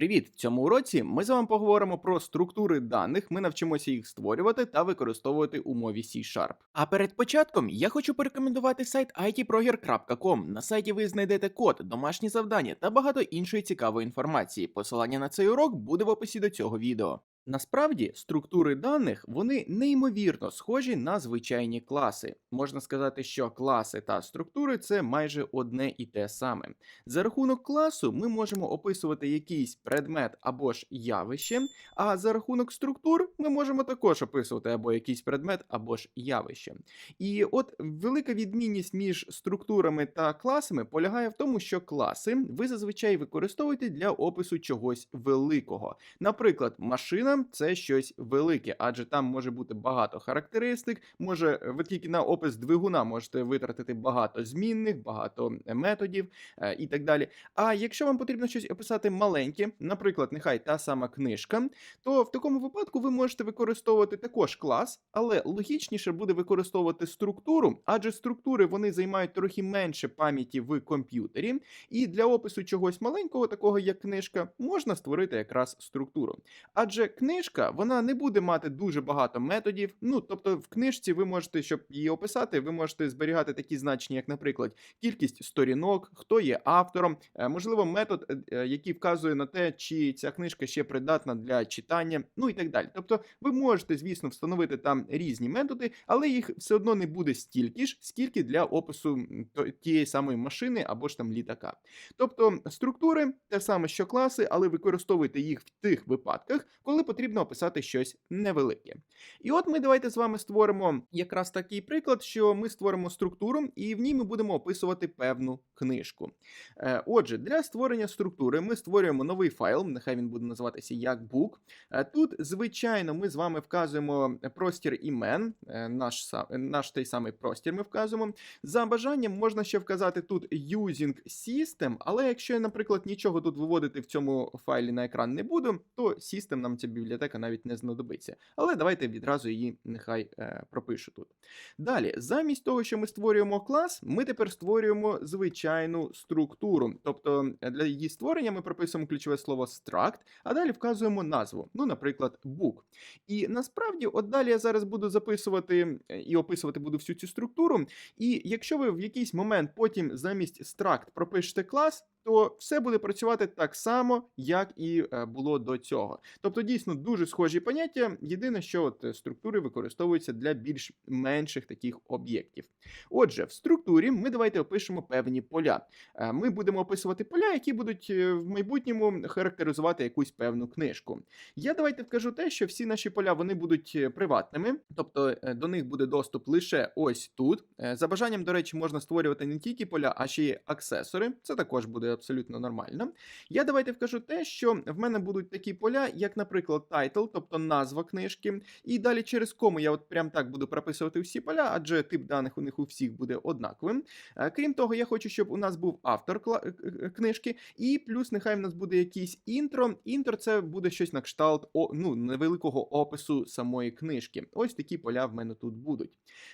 Привіт! В цьому уроці ми з вами поговоримо про структури даних. Ми навчимося їх створювати та використовувати у мові C-Sharp. А перед початком я хочу порекомендувати сайт itproger.com. На сайті ви знайдете код, домашні завдання та багато іншої цікавої інформації. Посилання на цей урок буде в описі до цього відео. Насправді, структури даних вони неймовірно схожі на звичайні класи. Можна сказати, що класи та структури це майже одне і те саме. За рахунок класу ми можемо описувати якийсь предмет або ж явище, а за рахунок структур ми можемо також описувати або якийсь предмет, або ж явище. І от велика відмінність між структурами та класами полягає в тому, що класи ви зазвичай використовуєте для опису чогось великого. Наприклад, машина це щось велике, адже там може бути багато характеристик. Може, ви тільки на опис двигуна можете витратити багато змінних, багато е, методів е, і так далі. А якщо вам потрібно щось описати маленьке, наприклад, нехай та сама книжка, то в такому випадку ви можете використовувати також клас, але логічніше буде використовувати структуру, адже структури вони займають трохи менше пам'яті в комп'ютері, і для опису чогось маленького, такого як книжка, можна створити якраз структуру. Адже книжка вона не буде мати дуже багато методів. Ну тобто, в книжці ви можете, щоб її описати, ви можете зберігати такі значення, як, наприклад, кількість сторінок, хто є автором, е, можливо, метод, е, е, який вказує на те, чи ця книжка ще придатна для читання, ну і так далі. Тобто, ви можете, звісно, встановити там різні методи, але їх все одно не буде стільки ж, скільки для опису тієї самої машини або ж там літака. Тобто структури те саме, що класи, але використовуйте їх в тих випадках, коли потрібно описати щось невелике. І от ми давайте з вами створимо якраз такий приклад, що ми створимо структуру, і в ній ми будемо описувати певну книжку. Е, Отже, для створення структури ми створюємо новий файл, нехай він буде називатися як book. Е, Тут, звичайно, ми з вами вказуємо простір імен, е, наш, наш той самий простір ми вказуємо. За бажанням можна ще вказати тут using system, але якщо я, наприклад, нічого тут виводити в цьому файлі на екран не буду, то system нам ця навіть не знадобиться. Але давайте відразу її нехай е, пропишу тут. Далі, замість того, що ми створюємо клас, ми тепер створюємо звичайну структуру. Тобто е, для її створення ми прописуємо ключове слово struct, а далі вказуємо назву, ну, наприклад, book. І насправді, от далі я зараз буду записувати е, і описувати буду всю цю структуру. І якщо ви в якийсь момент потім замість struct пропишете клас, то все буде працювати так само, як і е, було до цього. Тобто, дійсно дуже схожі поняття. Єдине, що от е, структури використовуються для більш менших таких об'єктів. Отже, в структурі ми давайте опишемо певні поля. Е, Ми будемо описувати поля, які будуть в майбутньому характеризувати якусь певну книжку. Я давайте вкажу те, що всі наші поля вони будуть приватними, тобто до них буде доступ лише ось тут. За бажанням, до речі, можна створювати не тільки поля, а ще й аксесори. Це також буде абсолютно нормально. Я давайте вкажу те, що в мене будуть такі поля, як, наприклад, title, тобто назва книжки. І далі через кому я от прям так буду прописувати всі поля, адже тип даних у них у всіх буде однаковим. Е, Крім того, я хочу, щоб у нас був автор е, е, книжки, і плюс нехай в нас буде якийсь інтро. Інтро це буде щось на кшталт ну, невеликого опису самої книжки. Ось такі поля в мене тут будуть.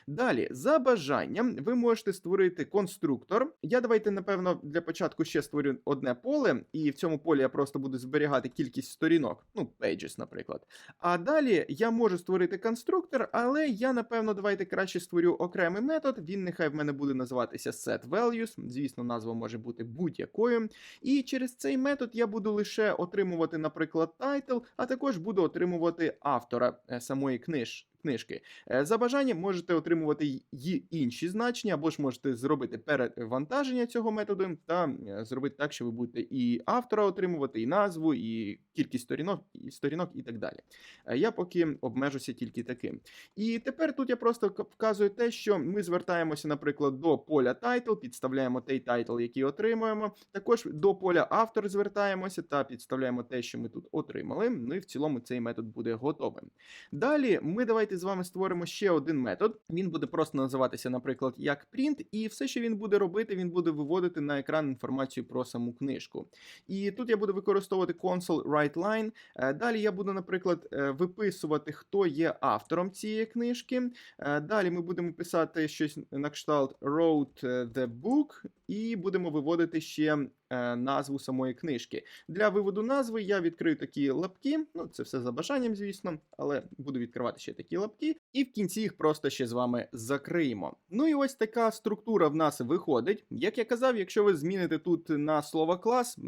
Далі, за бажанням, ви можете створити конструктор. Я давайте, напевно, для початку ще створю одне поле, і в цьому полі я просто буду зберігати кількість сторінок, ну, pages, наприклад. А далі я можу створити конструктор, але я, напевно, давайте краще створю окремий метод. Він нехай в мене буде називатися setValues. Звісно, назва може бути будь-якою. І через цей метод я буду лише отримувати, наприклад, title, а також буду отримувати автора е, самої книж. Книжки. Е, За бажанням можете отримувати й інші значення, або ж можете зробити перевантаження цього методу та е, зробити так, що ви будете і автора отримувати, і назву, і кількість сторінок, сторінок, і так далі. Е, Я поки обмежуся тільки таким. І тепер тут я просто вказую те, що ми звертаємося, наприклад, до поля title, підставляємо той title, який отримуємо. Також до поля автор звертаємося та підставляємо те, що ми тут отримали. Ну і в цілому цей метод буде готовим. Далі ми давайте з вами створимо ще один метод. Він буде просто називатися, наприклад, як print, і все, що він буде робити, він буде виводити на екран інформацію про саму книжку. І тут я буду використовувати console writeLine. Е, Далі я буду, наприклад, е, виписувати, хто є автором цієї книжки. Е, Далі ми будемо писати щось на кшталт wrote the book, і будемо виводити ще назву самої книжки. Для виводу назви я відкрию такі лапки. Ну, це все за бажанням, звісно, але буду відкривати ще такі лапки, і в кінці їх просто ще з вами закриємо. Ну і ось така структура в нас виходить. Як я казав, якщо ви зміните тут на слово клас,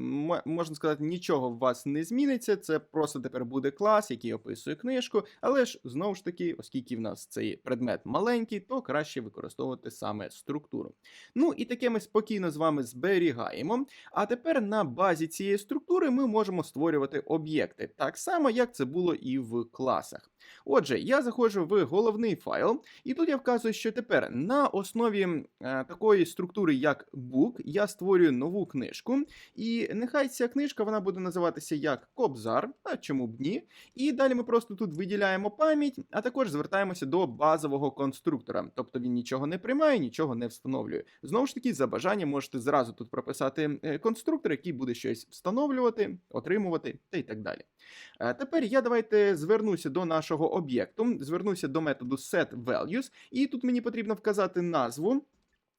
можна сказати, нічого в вас не зміниться. Це просто тепер буде клас, який описує книжку. Але ж знову ж таки, оскільки в нас цей предмет маленький, то краще використовувати саме структуру. Ну і таке ми спокійно з вами зберігаємо. А тепер на базі цієї структури ми можемо створювати об'єкти, так само, як це було і в класах. Отже, я заходжу в головний файл, і тут я вказую, що тепер на основі е, такої структури, як book, я створюю нову книжку. І нехай ця книжка вона буде називатися як Кобзар, а чому б ні. І далі ми просто тут виділяємо пам'ять, а також звертаємося до базового конструктора. Тобто він нічого не приймає, нічого не встановлює. Знову ж таки, за бажанням можете зразу тут прописати е, конструктор, який буде щось встановлювати, отримувати та й так далі. Е, Тепер я давайте звернуся до нашого об'єкту, звернуся до методу setValues, і тут мені потрібно вказати назву.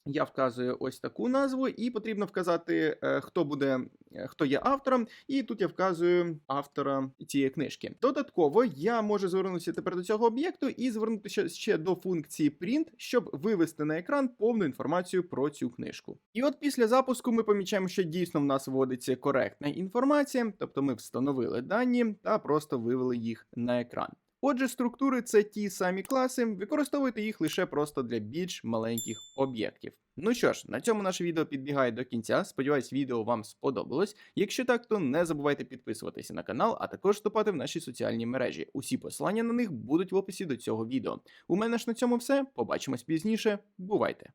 Я вказую ось таку назву, і потрібно вказати, е, хто буде, е, хто є автором, і тут я вказую автора цієї книжки. Додатково я можу звернутися тепер до цього об'єкту і звернутися ще до функції print, щоб вивести на екран повну інформацію про цю книжку. І от після запуску ми помічаємо, що дійсно в нас вводиться коректна інформація, тобто ми встановили дані та просто вивели їх на екран. Отже, структури це ті самі класи, використовуйте їх лише просто для більш маленьких об'єктів. Ну що ж, на цьому наше відео підбігає до кінця. Сподіваюсь, відео вам сподобалось. Якщо так, то не забувайте підписуватися на канал, а також вступати в наші соціальні мережі. Усі посилання на них будуть в описі до цього відео. У мене ж на цьому все. Побачимось пізніше. Бувайте!